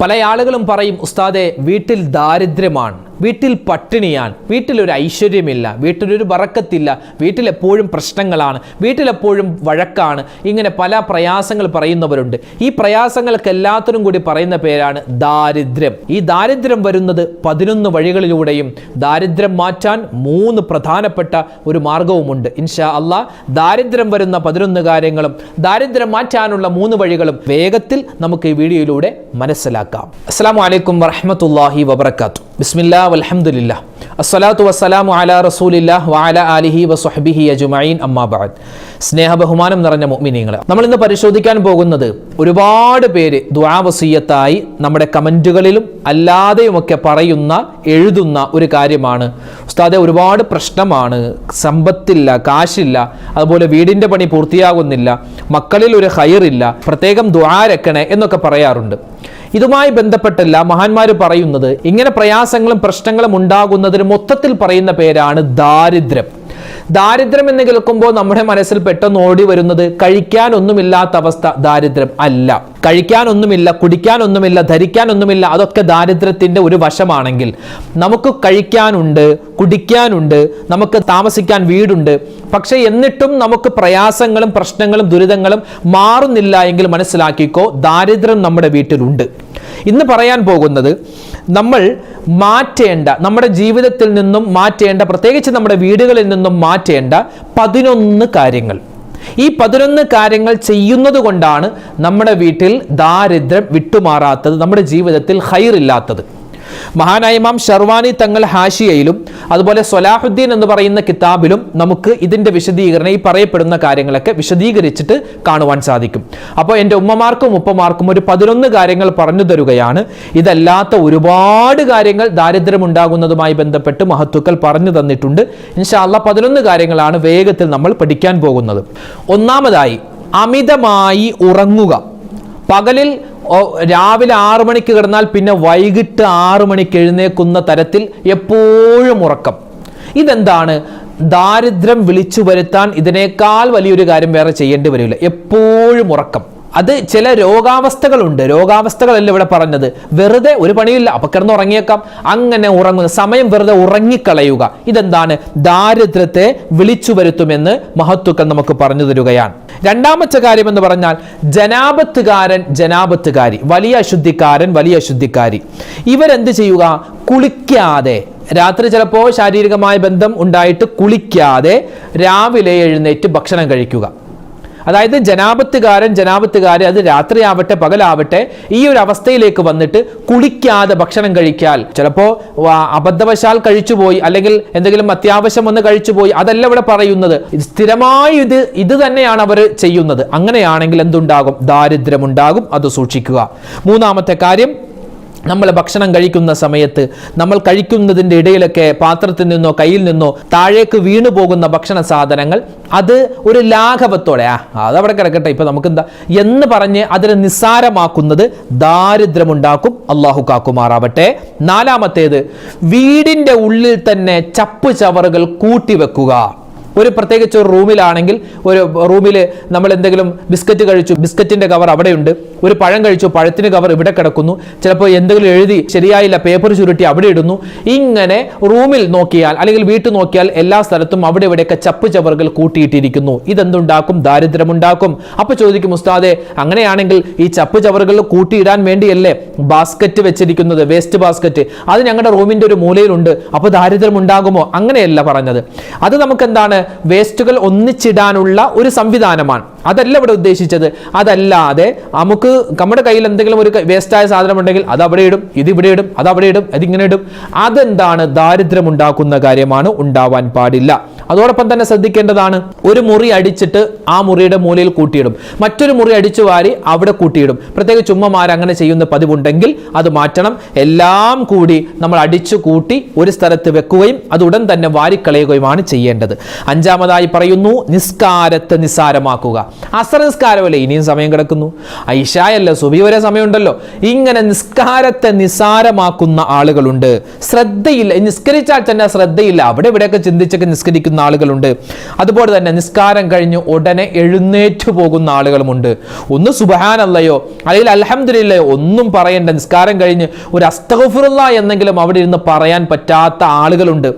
പല ആളുകളും പറയും ഉസ്താദെ വീട്ടിൽ ദാരിദ്ര്യമാണ്. വീട്ടിൽ പട്ടിണിയാണ്. വീട്ടിലൊരു ഐശ്വര്യമില്ല. വീട്ടിലൊരു വറക്കത്തില്ല. വീട്ടിലെപ്പോഴും പ്രശ്നങ്ങളാണ്. വീട്ടിലെപ്പോഴും വഴക്കാണ്. ഇങ്ങനെ പല പ്രയാസങ്ങൾ പറയുന്നവരുണ്ട്. ഈ പ്രയാസങ്ങൾക്ക് എല്ലാത്തിനും കൂടി പറയുന്ന പേരാണ് ദാരിദ്ര്യം. ഈ ദാരിദ്ര്യം വരുന്നത് പതിനൊന്ന് വഴികളിലൂടെയും ദാരിദ്ര്യം മാറ്റാൻ മൂന്ന് പ്രധാനപ്പെട്ട ഒരു മാർഗവുമുണ്ട്. ഇൻഷാ അള്ളാ ദാരിദ്ര്യം വരുന്ന പതിനൊന്ന് കാര്യങ്ങളും ദാരിദ്ര്യം മാറ്റാനുള്ള മൂന്ന് വഴികളും വേഗത്തിൽ നമുക്ക് ഈ വീഡിയോയിലൂടെ മനസ്സിലാക്കാം. അസ്സാം വലൈക്കും വറഹമത്തല്ലാഹി വബർക്കാത്തു ബിസ്മില്ലാ വലഹമുല്ല അസ്സലാത്തു വസ്സലാമു അലാ റസൂലില്ല വഅല ആലിഹി വസ്വഹ്ബിഹി അജ്മഈൻ. അമ്മാ ബഅദ്. സ്നേഹ ബഹുമാനം നിറഞ്ഞ മുഅ്മിനീങ്ങളെ നമ്മൾ ഇന്ന് പരിശോധിക്കാൻ പോകുന്നത് ഒരുപാട് പേര് ദുആ നമ്മുടെ കമന്റുകളിലും അല്ലാതെയുമൊക്കെ പറയുന്ന എഴുതുന്ന ഒരു കാര്യമാണ്. ഉസ്താദെ ഒരുപാട് പ്രശ്നമാണ്. സമ്പത്തില്ല കാശില്ല അതുപോലെ വീടിന്റെ പണി പൂർത്തിയാകുന്നില്ല മക്കളിൽ ഒരു ഹയറില്ല പ്രത്യേകം ദ്വാരക്കണേ എന്നൊക്കെ പറയാറുണ്ട്. ഇതുമായി ബന്ധപ്പെട്ടല്ല മഹാന്മാർ പറയുന്നത് ഇങ്ങനെ പ്രയാസങ്ങളും പ്രശ്നങ്ങളും ഉണ്ടാകുന്നതിന് മൊത്തത്തിൽ പറയുന്ന പേരാണ് ദാരിദ്ര്യം. ദാരിദ്ര്യം എന്ന് കേൾക്കുമ്പോൾ നമ്മുടെ മനസ്സിൽ പെട്ടെന്ന് ഓടി വരുന്നത് കഴിക്കാനൊന്നുമില്ലാത്ത അവസ്ഥ ദാരിദ്ര്യം അല്ല. കഴിക്കാനൊന്നുമില്ല കുടിക്കാനൊന്നുമില്ല ധരിക്കാനൊന്നുമില്ല അതൊക്കെ ദാരിദ്ര്യത്തിന്റെ ഒരു വശമാണെങ്കിൽ നമുക്ക് കഴിക്കാനുണ്ട് കുടിക്കാനുണ്ട് നമുക്ക് താമസിക്കാൻ വീടുണ്ട്. പക്ഷെ എന്നിട്ടും നമുക്ക് പ്രയാസങ്ങളും പ്രശ്നങ്ങളും ദുരിതങ്ങളും മാറുന്നില്ല എങ്കിൽ മനസ്സിലാക്കിക്കോ ദാരിദ്ര്യം നമ്മുടെ വീട്ടിലുണ്ട്. ഇന്ന് പറയാൻ പോകുന്നത് നമ്മൾ മാറ്റേണ്ട നമ്മുടെ ജീവിതത്തിൽ നിന്നും മാറ്റേണ്ട പ്രത്യേകിച്ച് നമ്മുടെ വീടുകളിൽ നിന്നും മാറ്റേണ്ട പതിനൊന്ന് കാര്യങ്ങൾ. ഈ പതിനൊന്ന് കാര്യങ്ങൾ ചെയ്യുന്നത് കൊണ്ടാണ് നമ്മുടെ വീട്ടിൽ ദാരിദ്ര്യം വിട്ടുമാറാത്തത് നമ്മുടെ ജീവിതത്തിൽ ഹൈറില്ലാത്തത്. മഹാനായ ഇമാം ഷർവാനി തങ്ങൾ ഹാഷിയയിലും അതുപോലെ സൊലാഹുദ്ദീൻ എന്ന് പറയുന്ന കിതാബിലും നമുക്ക് ഇതിന്റെ വിശദീകരണം ഈ പറയപ്പെടുന്ന കാര്യങ്ങളൊക്കെ വിശദീകരിച്ചിട്ട് കാണുവാൻ സാധിക്കും. അപ്പോൾ എന്റെ ഉമ്മമാർക്കും ഉപ്പമാർക്കും ഒരു പതിനൊന്ന് കാര്യങ്ങൾ പറഞ്ഞു തരുകയാണ്. ഇതല്ലാത്ത ഒരുപാട് കാര്യങ്ങൾ ദാരിദ്ര്യമുണ്ടാകുന്നതുമായി ബന്ധപ്പെട്ട് മഹത്തുക്കൾ പറഞ്ഞു തന്നിട്ടുണ്ട്. ഇൻഷാല്ല പതിനൊന്ന് കാര്യങ്ങളാണ് വേഗത്തിൽ നമ്മൾ പഠിക്കാൻ പോകുന്നത്. ഒന്നാമതായി അമിതമായി ഉറങ്ങുക. പകലിൽ രാവിലെ ആറു മണിക്ക് കിടന്നാൽ പിന്നെ വൈകിട്ട് ആറു മണിക്ക് എഴുന്നേക്കുന്ന തരത്തിൽ എപ്പോഴും ഉറക്കം. ഇതെന്താണ്? ദാരിദ്ര്യം വിളിച്ചു വരുത്താൻ ഇതിനേക്കാൾ വലിയൊരു കാര്യം വേറെ ചെയ്യേണ്ടി വരില്ല. എപ്പോഴും ഉറക്കം. അത് ചില രോഗാവസ്ഥകളുണ്ട്. രോഗാവസ്ഥകളല്ല ഇവിടെ പറഞ്ഞത്? വെറുതെ ഒരു പണിയില്ല. അപ്പൊ കിടന്ന് ഉറങ്ങിയേക്കാം അങ്ങനെ ഉറങ്ങുന്ന സമയം വെറുതെ ഉറങ്ങിക്കളയുക. ഇതെന്താണ്? ദാരിദ്ര്യത്തെ വിളിച്ചു വരുത്തുമെന്ന് മഹത്വക്കൾ നമുക്ക് പറഞ്ഞു തരികയാണ്. രണ്ടാമത്തെ കാര്യം എന്ന് പറഞ്ഞാൽ ജനാപത്തുകാരൻ ജനാപത്തുകാരി. വലിയ അശുദ്ധിക്കാരൻ വലിയ അശുദ്ധിക്കാരി. ഇവരെന്ത് ചെയ്യുക? കുളിക്കാതെ. രാത്രി ചിലപ്പോൾ ശാരീരികമായ ബന്ധം ഉണ്ടായിട്ട് കുളിക്കാതെ രാവിലെ എഴുന്നേറ്റ് ഭക്ഷണം കഴിക്കുക. അതായത് ജനാപത്തുകാരൻ ജനാപത്തുകാരൻ അത് രാത്രിയാവട്ടെ പകലാവട്ടെ ഈ ഒരു അവസ്ഥയിലേക്ക് വന്നിട്ട് കുളിക്കാതെ ഭക്ഷണം കഴിക്കാൽ ചിലപ്പോ അബദ്ധവശാൽ കഴിച്ചുപോയി അല്ലെങ്കിൽ എന്തെങ്കിലും അത്യാവശ്യം ഒന്ന് കഴിച്ചുപോയി അതല്ല ഇവിടെ പറയുന്നത്. സ്ഥിരമായി ഇത് ഇത് തന്നെയാണ് അവർ ചെയ്യുന്നത്. അങ്ങനെയാണെങ്കിൽ എന്തുണ്ടാകും? ദാരിദ്ര്യമുണ്ടാകും. അത് സൂക്ഷിക്കുക. മൂന്നാമത്തെ കാര്യം നമ്മൾ ഭക്ഷണം കഴിക്കുന്ന സമയത്ത് നമ്മൾ കഴിക്കുന്നതിന്റെ ഇടയിലൊക്കെ പാത്രത്തിൽ നിന്നോ കയ്യിൽ നിന്നോ താഴേക്ക് വീണു പോകുന്ന ഭക്ഷണ സാധനങ്ങൾ അത് ഒരു ലാഘവത്തോടെ ആ അതവിടെ കിടക്കട്ടെ. ഇപ്പം നമുക്ക് എന്താ എന്ന് പറഞ്ഞ് അതിനെ നിസ്സാരമാക്കുന്നത് ദാരിദ്ര്യമുണ്ടാക്കും അള്ളാഹു കാക്കുമാറാവട്ടെ. നാലാമത്തേത് വീടിന്റെ ഉള്ളിൽ തന്നെ ചപ്പ് ചവറുകൾ കൂട്ടിവെക്കുക ഒരു പ്രത്യേകിച്ച് ഒരു റൂമിലാണെങ്കിൽ ഒരു റൂമിൽ നമ്മൾ എന്തെങ്കിലും ബിസ്ക്കറ്റ് കഴിച്ചു ബിസ്ക്കറ്റിന്റെ കവർ അവിടെയുണ്ട്. ഒരു പഴം കഴിച്ചു പഴത്തിന് കവർ ഇവിടെ കിടക്കുന്നു. ചിലപ്പോൾ എന്തെങ്കിലും എഴുതി ശരിയായില്ല പേപ്പർ ചുരുട്ടി അവിടെ ഇടുന്നു. ഇങ്ങനെ റൂമിൽ നോക്കിയാൽ അല്ലെങ്കിൽ വീട്ടിൽ നോക്കിയാൽ എല്ലാ സ്ഥലത്തും അവിടെ ഇവിടെയൊക്കെ ചപ്പ് ചവറുകൾ കൂട്ടിയിട്ടിരിക്കുന്നു. ഇതെന്തുണ്ടാക്കും? ദാരിദ്ര്യമുണ്ടാക്കും. അപ്പോൾ ചോദിക്കും ഉസ്താദെ അങ്ങനെയാണെങ്കിൽ ഈ ചപ്പ് ചവറുകൾ കൂട്ടിയിടാൻ വേണ്ടിയല്ലേ ബാസ്ക്കറ്റ് വെച്ചിരിക്കുന്നത് വേസ്റ്റ് ബാസ്ക്കറ്റ്? അത് ഞങ്ങളുടെ റൂമിന്റെ ഒരു മൂലയിലുണ്ട്. അപ്പോൾ ദാരിദ്ര്യം ഉണ്ടാകുമോ അങ്ങനെയല്ല പറഞ്ഞത്. അത് നമുക്ക് എന്താണ് വേസ്റ്റുകൾ ഒന്നിച്ചിടാനുള്ള ഒരു സംവിധാനമാണ്. അതല്ല ഇവിടെ ഉദ്ദേശിച്ചത്. അതല്ലാതെ നമുക്ക് നമ്മുടെ കയ്യിൽ എന്തെങ്കിലും ഒരു വേസ്റ്റായ സാധനം ഉണ്ടെങ്കിൽ അത് അവിടെ ഇടും ഇത് ഇവിടെ ഇടും അത് അവിടെ ഇടും അതിങ്ങനെ ഇടും. അതെന്താണ് ദാരിദ്ര്യം ഉണ്ടാക്കുന്ന കാര്യമാണ് ഉണ്ടാവാൻ പാടില്ല. അതോടൊപ്പം തന്നെ ശ്രദ്ധിക്കേണ്ടതാണ് ഒരു മുറി അടിച്ചിട്ട് ആ മുറിയുടെ മൂലയിൽ കൂട്ടിയിടും. മറ്റൊരു മുറി അടിച്ചു വാരി അവിടെ കൂട്ടിയിടും. പ്രത്യേകിച്ച് ചുമ്മമാർ അങ്ങനെ ചെയ്യുന്ന പതിവുണ്ടെങ്കിൽ അത് മാറ്റണം. എല്ലാം കൂടി നമ്മൾ അടിച്ചു കൂട്ടി ഒരു സ്ഥലത്ത് വെക്കുകയും അത് ഉടൻ തന്നെ വാരിക്കളയുകയുമാണ് ചെയ്യേണ്ടത്. അഞ്ചാമതായി പറയുന്നു നിസ്കാരത്തെ നിസ്സാരമാക്കുക. അസർ നിസ്കാരമല്ലേ ഇനിയും സമയം കിടക്കുന്നു. ഐഷായല്ല സുബി വരെ സമയമുണ്ടല്ലോ. ഇങ്ങനെ നിസ്കാരത്തെ നിസാരമാക്കുന്ന ആളുകളുണ്ട്. ശ്രദ്ധയില്ല നിസ്കരിച്ചാൽ തന്നെ ശ്രദ്ധയില്ല. അവിടെ ഇവിടെയൊക്കെ ചിന്തിച്ചൊക്കെ നിസ്കരിക്കുന്ന ആളുകളുണ്ട്. അതുപോലെ തന്നെ നിസ്കാരം കഴിഞ്ഞ് ഉടനെ എഴുന്നേറ്റു പോകുന്ന ആളുകളുമുണ്ട്. ഒന്ന് സുബഹാനല്ലയോ? അല്ലെങ്കിൽ അലഹമില്ലയോ ഒന്നും പറയേണ്ട. നിസ്കാരം കഴിഞ്ഞ് ഒരു അസ്തഗഫുറുള്ള എന്നെങ്കിലും അവിടെ ഇരുന്ന് പറയാൻ പറ്റാത്ത ആളുകളുണ്ട്.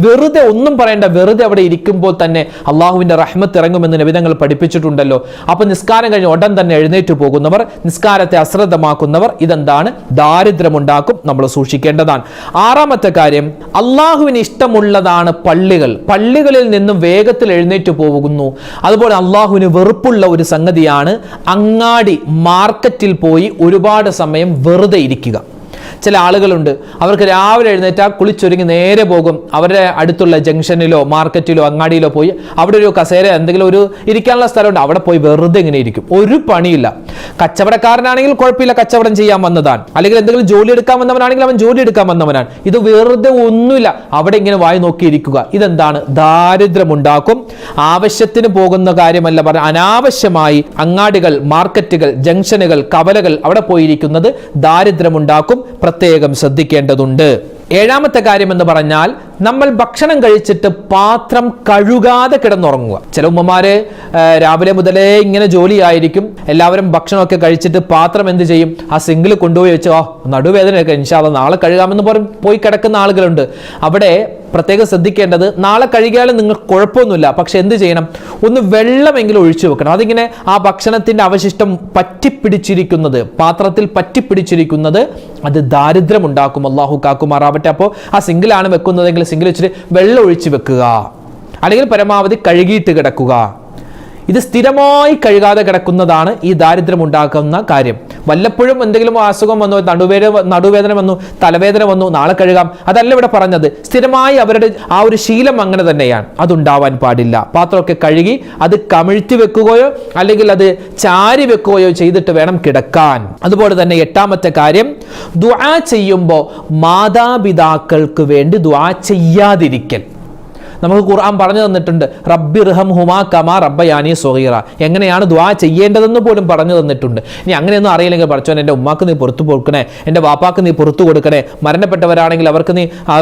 വെറുതെ ഒന്നും പറയേണ്ട. വെറുതെ അവിടെ ഇരിക്കുമ്പോൾ തന്നെ അള്ളാഹുവിന്റെ റഹ്മത്ത് ഇറങ്ങുമെന്ന് നിബിധങ്ങൾ പഠിപ്പിച്ചിട്ടുണ്ടല്ലോ അപ്പൊ നിസ്കാരം കഴിഞ്ഞ് ഉടൻ തന്നെ എഴുന്നേറ്റ് പോകുന്നവർ നിസ്കാരത്തെ അശ്രദ്ധമാക്കുന്നവർ ഇതെന്താണ്? ദാരിദ്ര്യമുണ്ടാക്കും. നമ്മൾ സൂക്ഷിക്കേണ്ടതാണ്. ആറാമത്തെ കാര്യം അള്ളാഹുവിന് ഇഷ്ടമുള്ളതാണ് പള്ളികൾ. പള്ളികളിൽ നിന്നും വേഗത്തിൽ എഴുന്നേറ്റ് പോകുന്നു. അതുപോലെ അള്ളാഹുവിന് വെറുപ്പുള്ള ഒരു സംഗതിയാണ് അങ്ങാടി മാർക്കറ്റിൽ പോയി ഒരുപാട് സമയം വെറുതെ ഇരിക്കുക. ചില ആളുകളുണ്ട്. അവർക്ക് രാവിലെ എഴുന്നേറ്റാൽ കുളിച്ചൊരുങ്ങി നേരെ പോകും. അവരുടെ അടുത്തുള്ള ജംഗ്ഷനിലോ മാർക്കറ്റിലോ അങ്ങാടിയിലോ പോയി അവിടെ ഒരു കസേര എന്തെങ്കിലും ഒരു ഇരിക്കാനുള്ള സ്ഥലമുണ്ട്. അവിടെ പോയി വെറുതെ ഇങ്ങനെ ഇരിക്കും. ഒരു പണിയില്ല. കച്ചവടക്കാരനാണെങ്കിൽ കുഴപ്പമില്ല. കച്ചവടം ചെയ്യാൻ വന്നതാണ് അല്ലെങ്കിൽ എന്തെങ്കിലും ജോലി എടുക്കാൻ വന്നവനാണെങ്കിൽ അവൻ ജോലി എടുക്കാൻ വന്നവനാണ്. ഇത് വെറുതെ ഒന്നുമില്ല. അവിടെ ഇങ്ങനെ വായി നോക്കിയിരിക്കുക ഇതെന്താണ്? ദാരിദ്ര്യമുണ്ടാക്കും. ആവശ്യത്തിന് പോകുന്ന കാര്യമല്ല പറഞ്ഞ അനാവശ്യമായി അങ്ങാടികൾ മാർക്കറ്റുകൾ ജംഗ്ഷനുകൾ കവലകൾ അവിടെ പോയിരിക്കുന്നത് ദാരിദ്ര്യമുണ്ടാക്കും. പ്രത്യേകം ശ്രദ്ധിക്കേണ്ടതുണ്ട്. ഏഴാമത്തെ കാര്യം എന്ന് പറഞ്ഞാൽ നമ്മൾ ഭക്ഷണം കഴിച്ചിട്ട് പാത്രം കഴുകാതെ കിടന്നുറങ്ങുക. ചില ഉമ്മമാര് രാവിലെ മുതലേ ഇങ്ങനെ ജോലിയായിരിക്കും. എല്ലാവരും ഭക്ഷണമൊക്കെ കഴിച്ചിട്ട് പാത്രം എന്ത് ചെയ്യും? ആ സിംഗിൾ കൊണ്ടുപോയി വെച്ച് ഓ നടുവേദനയൊക്കെ ഇൻഷാല്ല നാളെ കഴുകാമെന്ന് പറഞ്ഞ് പോയി കിടക്കുന്ന ആളുകളുണ്ട്. അവിടെ പ്രത്യേകം ശ്രദ്ധിക്കേണ്ടത് നാളെ കഴുകിയാലും നിങ്ങൾക്ക് കുഴപ്പമൊന്നുമില്ല. പക്ഷെ എന്ത് ചെയ്യണം? ഒന്ന് വെള്ളമെങ്കിലും ഒഴിച്ചു വെക്കണം. അതിങ്ങനെ ആ ഭക്ഷണത്തിന്റെ അവശിഷ്ടം പറ്റിപ്പിടിച്ചിരിക്കുന്നത് പാത്രത്തിൽ പറ്റിപ്പിടിച്ചിരിക്കുന്നത് അത് ദാരിദ്ര്യം ഉണ്ടാക്കും അള്ളാഹു കാക്കുമാറാവട്ടെ. അപ്പോൾ ആ സിംഗിളാണ് വെക്കുന്നതെങ്കിൽ സിംഗിൾ വെച്ചിട്ട് വെള്ളം ഒഴിച്ച് വെക്കുക. അല്ലെങ്കിൽ പരമാവധി കഴുകിയിട്ട് കിടക്കുക. ഇത് സ്ഥിരമായി കഴുകാതെ കിടക്കുന്നതാണ് ഈ ദാരിദ്ര്യം ഉണ്ടാക്കുന്ന കാര്യം. വല്ലപ്പോഴും എന്തെങ്കിലും അസുഖം വന്നു നടുവേദന നടുവേദന വന്നു തലവേദന വന്നു നാളെ കഴുകാം. അതല്ല ഇവിടെ പറഞ്ഞത്. സ്ഥിരമായി അവരുടെ ആ ഒരു ശീലം അങ്ങനെ തന്നെയാണ്. അതുണ്ടാവാൻ പാടില്ല. പാത്രമൊക്കെ കഴുകി അത് കമിഴ്ത്തി വെക്കുകയോ അല്ലെങ്കിൽ അത് ചാരി വെക്കുകയോ ചെയ്തിട്ട് വേണം കിടക്കാൻ. അതുപോലെ തന്നെ എട്ടാമത്തെ കാര്യം ദുആ ചെയ്യുമ്പോൾ മാതാപിതാക്കൾക്ക് വേണ്ടി ദുആ ചെയ്യാതിരിക്കൽ. നമുക്ക് ഖുർആൻ പറഞ്ഞു തന്നിട്ടുണ്ട്. റബ്ബി റഹം ഹുമാ കമാ റബ്ബയാനി സൊഹീറ എങ്ങനെയാണ് ദ്വാ ചെയ്യേണ്ടതെന്ന് പോലും പറഞ്ഞു തന്നിട്ടുണ്ട്. ഇനി അങ്ങനെയൊന്നും അറിയില്ലെങ്കിൽ പഠിച്ചോൻ എന്റെ ഉമ്മാക്ക് നീ പുറത്തു കൊടുക്കണേ എന്റെ വാപ്പാക്ക് നീ പുറത്തു കൊടുക്കണേ മരണപ്പെട്ടവരാണെങ്കിൽ അവർക്ക് നീ ആ,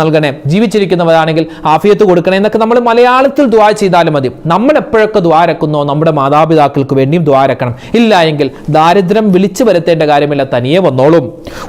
നൽകണേ ജീവിച്ചിരിക്കുന്നവരാണെങ്കിൽ ആഫിയത്ത് കൊടുക്കണേ എന്നൊക്കെ നമ്മൾ മലയാളത്തിൽ ദ്വാ ചെയ്താലും മതി. നമ്മൾ എപ്പോഴൊക്കെ ദ്വാരക്കുന്നോ നമ്മുടെ മാതാപിതാക്കൾക്ക് വേണ്ടിയും ദ്വാരക്കണം ഇല്ല എങ്കിൽ ദാരിദ്ര്യം വിളിച്ചു വരുത്തേണ്ട കാര്യമില്ല തനിയെ വന്നോളും.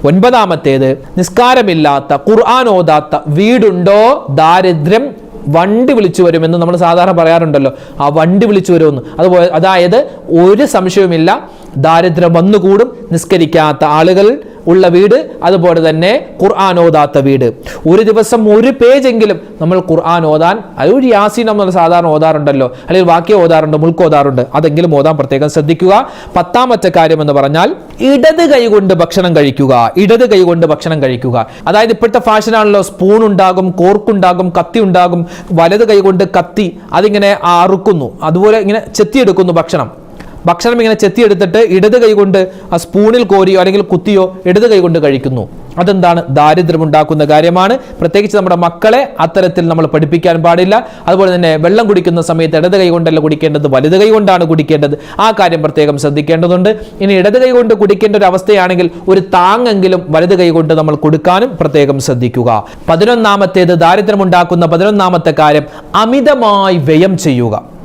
ഒൻപതാമത്തേത് നിസ്കാരമില്ലാത്ത ഖുർആൻ ഓതാത്ത വീടുണ്ടോ ദാരിദ്ര്യം? വണ്ടി വിളിച്ചു വരുമെന്ന് നമ്മൾ സാധാരണ പറയാറുണ്ടല്ലോ. ആ വണ്ടി വിളിച്ചു വരുമെന്ന്. അതുപോലെ അതായത് ഒരു സംശയവുമില്ല. ദാരിദ്ര്യം വന്നുകൂടും. നിസ്കരിക്കാത്ത ആളുകൾ ഉള്ള വീട് അതുപോലെ തന്നെ ഖുർആൻ ഓതാത്ത വീട്. ഒരു ദിവസം ഒരു പേജെങ്കിലും നമ്മൾ ഖുർആൻ ഓതാൻ അത് ഒരു യാസീൻ നമ്മൾ സാധാരണ ഓതാറുണ്ടല്ലോ അല്ലെങ്കിൽ വാക്യം ഓതാറുണ്ട് മുൾക്ക് ഓതാറുണ്ട് അതെങ്കിലും ഓതാൻ പ്രത്യേകം ശ്രദ്ധിക്കുക. പത്താമത്തെ കാര്യം എന്ന് പറഞ്ഞാൽ ഇടത് കൈകൊണ്ട് ഭക്ഷണം കഴിക്കുക ഇടത് കൈകൊണ്ട് ഭക്ഷണം കഴിക്കുക. അതായത് ഇപ്പോഴത്തെ ഫാഷനാണല്ലോ സ്പൂൺ ഉണ്ടാകും കോർക്കുണ്ടാകും കത്തി ഉണ്ടാകും വലത് കൈകൊണ്ട് കത്തി അതിങ്ങനെ അറുക്കുന്നു അതുപോലെ ഇങ്ങനെ ചെത്തിയെടുക്കുന്നു ഭക്ഷണം. ഭക്ഷണം ഇങ്ങനെ ചെത്തിയെടുത്തിട്ട് ഇടത് കൈകൊണ്ട് ആ സ്പൂണിൽ കോരിയോ അല്ലെങ്കിൽ കുത്തിയോ ഇടത് കൈകൊണ്ട് കഴിക്കുന്നു. അതെന്താണ് ദാരിദ്ര്യം ഉണ്ടാക്കുന്ന കാര്യമാണ്. പ്രത്യേകിച്ച് നമ്മുടെ മക്കളെ അത്തരത്തിൽ നമ്മൾ പഠിപ്പിക്കാൻ പാടില്ല. അതുപോലെ തന്നെ വെള്ളം കുടിക്കുന്ന സമയത്ത് ഇടത് കൈ കൊണ്ടല്ല കുടിക്കേണ്ടത് വലുത് കൈകൊണ്ടാണ് കുടിക്കേണ്ടത്. ആ കാര്യം പ്രത്യേകം ശ്രദ്ധിക്കേണ്ടതുണ്ട്. ഇനി ഇടത് കൈകൊണ്ട് കുടിക്കേണ്ട ഒരു അവസ്ഥയാണെങ്കിൽ ഒരു താങ്ങെങ്കിലും വലത് കൈകൊണ്ട് നമ്മൾ കൊടുക്കാനും പ്രത്യേകം ശ്രദ്ധിക്കുക. പതിനൊന്നാമത്തേത് ദാരിദ്ര്യം ഉണ്ടാക്കുന്ന പതിനൊന്നാമത്തെ കാര്യം അമിതമായി വ്യയം ചെയ്യുക.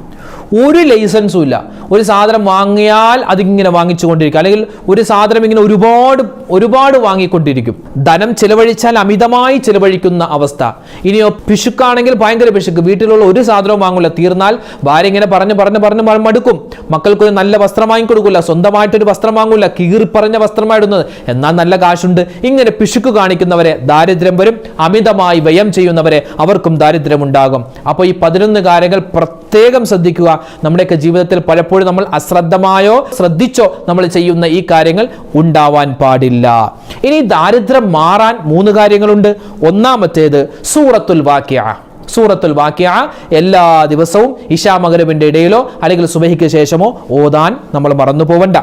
ഒരു ലൈസൻസും ഇല്ല. ഒരു സാധനം വാങ്ങിയാൽ അതിങ്ങനെ വാങ്ങിച്ചുകൊണ്ടിരിക്കും. അല്ലെങ്കിൽ ഒരു സാധനം ഇങ്ങനെ ഒരുപാട് ഒരുപാട് വാങ്ങിക്കൊണ്ടിരിക്കും. ധനം ചിലവഴിച്ചാൽ അമിതമായി ചിലവഴിക്കുന്ന അവസ്ഥ. ഇനിയോ പിശുക്കാണെങ്കിൽ ഭയങ്കര പിശുക്ക്. വീട്ടിലുള്ള ഒരു സാധനവും വാങ്ങില്ല തീർന്നാൽ ഭാര്യ ഇങ്ങനെ പറഞ്ഞ് പറഞ്ഞ് പറഞ്ഞ് മടുക്കും. മക്കൾക്ക് ഒരു നല്ല വസ്ത്രം വാങ്ങിക്കൊടുക്കില്ല സ്വന്തമായിട്ടൊരു വസ്ത്രം വാങ്ങില്ല കീറി പറഞ്ഞ വസ്ത്രമായിടുന്നത് എന്നാൽ നല്ല കാശുണ്ട്. ഇങ്ങനെ പിശുക്ക് കാണിക്കുന്നവരെ ദാരിദ്ര്യം വരും. അമിതമായി വ്യയം ചെയ്യുന്നവരെ അവർക്കും ദാരിദ്ര്യമുണ്ടാകും. അപ്പോൾ ഈ പതിനൊന്ന് കാര്യങ്ങൾ പ്രത്യേകം ശ്രദ്ധിക്കുക. നമ്മുടെയൊക്കെ ജീവിതത്തിൽ പലപ്പോഴും നമ്മൾ അശ്രദ്ധമായോ ശ്രദ്ധിച്ചോ നമ്മൾ ചെയ്യുന്ന ഈ കാര്യങ്ങൾ ഉണ്ടാവാൻ പാടില്ല. ഇനി ദാരിദ്ര്യം മാറാൻ മൂന്ന് കാര്യങ്ങളുണ്ട്. ഒന്നാമത്തേത് സൂറത്തുൽ വാക്യ. സൂറത്തുൽ വാക്യ എല്ലാ ദിവസവും ഇഷാ മകരവിന്റെ ഇടയിലോ അല്ലെങ്കിൽ സുബഹിക്ക് ശേഷമോ ഓതാൻ നമ്മൾ മറന്നു പോവണ്ട.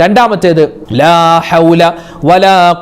രണ്ടാമത്തേത് ലാ ഹൗല വലാ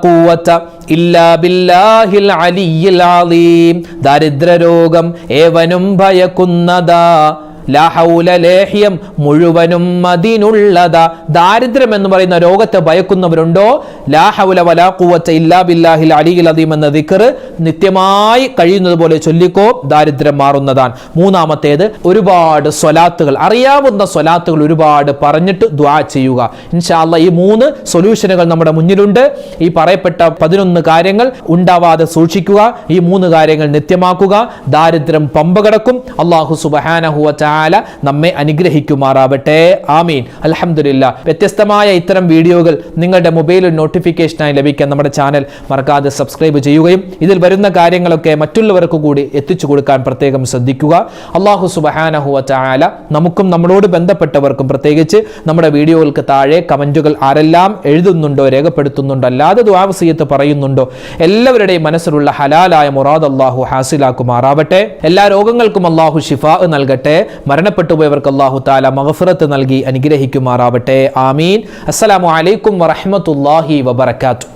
ഏവനും ഭയക്കുന്നതാ. ലാ ഹൗല ലേഹ്യം മുഴുവനും മതിനുള്ളത ദാരിദ്ര്യം എന്ന് പറയുന്ന രോഗത്തെ ഭയക്കുന്നവരുണ്ടോ? ലാഹൗല വലാ ഇല്ലാ ബില്ലാഹിൽ അലിയിൽ അദീം എന്ന ദിക്കർ നിത്യമായി കഴിയുന്നത് പോലെ ചൊല്ലിക്കോ ദാരിദ്ര്യം മാറുന്നതാണ്. മൂന്നാമത്തേത് ഒരുപാട് സ്വലാത്തുകൾ അറിയാവുന്ന സ്വലാത്തുകൾ ഒരുപാട് പറഞ്ഞിട്ട് ദ്വാ ചെയ്യുക. ഇൻഷാല്ല ഈ മൂന്ന് സൊല്യൂഷനുകൾ നമ്മുടെ മുന്നിലുണ്ട്. ഈ പറയപ്പെട്ട പതിനൊന്ന് കാര്യങ്ങൾ ഉണ്ടാവാതെ സൂക്ഷിക്കുക. ഈ മൂന്ന് കാര്യങ്ങൾ നിത്യമാക്കുക. ദാരിദ്ര്യം പമ്പ കിടക്കും. അള്ളാഹു സുബഹാനഹുവ ചാല നമ്മെ അനുഗ്രഹിക്കുമാറാവട്ടെ. ആമീൻ. അലഹമില്ല വ്യത്യസ്തമായ ഇത്തരം വീഡിയോകൾ നിങ്ങളുടെ മൊബൈലിൽ നോട്ടിഫിക്കേഷനായി ലഭിക്കാൻ നമ്മുടെ ചാനൽ മറക്കാതെ സബ്സ്ക്രൈബ് ചെയ്യുകയും ഇതിൽ വരുന്ന കാര്യങ്ങളൊക്കെ മറ്റുള്ളവർക്ക് കൂടി എത്തിച്ചു കൊടുക്കാൻ പ്രത്യേകം ശ്രദ്ധിക്കുക. അള്ളാഹു സുബഹാനഹുവ വതആല നമുക്കും നമ്മളോട് ബന്ധപ്പെട്ടവർക്കും പ്രത്യേകിച്ച് നമ്മുടെ വീഡിയോകൾക്ക് താഴെ കമന്റുകൾ ആരെല്ലാം എഴുതുന്നുണ്ടോ രേഖപ്പെടുത്തുന്നുണ്ടോ അല്ലാതെ ദ്വാവസീയത്ത് പറയുന്നുണ്ടോ എല്ലാവരുടെയും മനസ്സിലുള്ള ഹലാലായ മുറാദ് അള്ളാഹു ഹാസിലാക്കുമാറാവട്ടെ. എല്ലാ രോഗങ്ങൾക്കും അള്ളാഹു ഷിഫാ നൽകട്ടെ. മരണപ്പെട്ടു പോയവർക്ക് അള്ളാഹു താല മഹഫുറത്ത് നൽകി അനുഗ്രഹിക്കുമാറാവട്ടെ. ആമീൻ. അസ്സലാമു അലൈക്കും വറഹ്മത്തുള്ളാഹി വബറകാതുഹു.